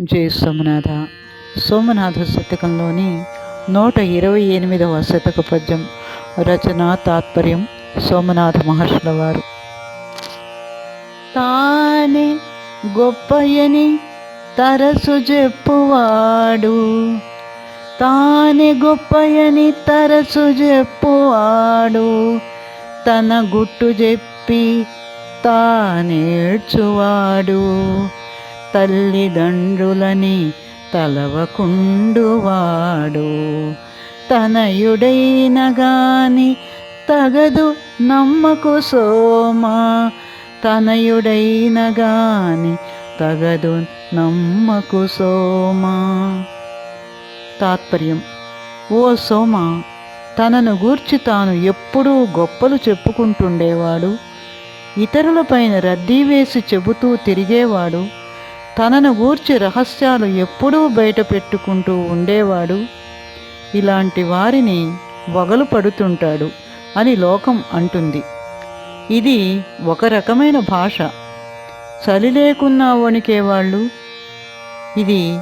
జై సోమనాథ. సోమనాథ శతకంలోని నూట ఇరవై ఎనిమిదవ శతక పద్యం రచన తాత్పర్యం సోమనాథ మహర్షుల వారు. తానే గొప్పయని తరసు చెప్పువాడు. తానే గొప్పయని తరసు చెప్పువాడు. తన గుట్టు చెప్పి తానేడ్చువాడు తల్లిదండ్రులని తలవకుండువాడు. తనయుడైన గాని తగదు నమ్మకు సోమా. తనయుడైన గాని తగదు నమ్మకు సోమా. తాత్పర్యం ఓ సోమ తనను గూర్చి తాను ఎప్పుడూ గొప్పలు చెప్పుకుంటుండేవాడు. ఇతరులపైన రద్దీ వేసి చెబుతూ తిరిగేవాడు. తనను గూర్చి రహస్యాలు ఎప్పుడూ బయట పెట్టుకుంటూ ఉండేవాడు. ఇలాంటి వారిని వగలు పడుతుంటాడు అని లోకం అంటుంది. ఇది ఒక రకమైన భాష. చలి లేకున్నా వణికేవాళ్ళు ఇది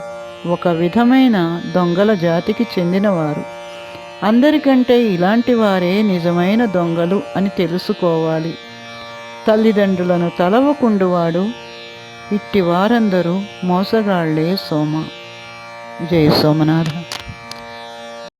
ఒక విధమైన దొంగల జాతికి చెందినవారు. అందరికంటే ఇలాంటి వారే నిజమైన దొంగలు అని తెలుసుకోవాలి. తల్లిదండ్రులను తలవకుండువాడు ఇట్టి వారందరూ మోసగాళ్ళే సోమ. జయ సోమనాథ.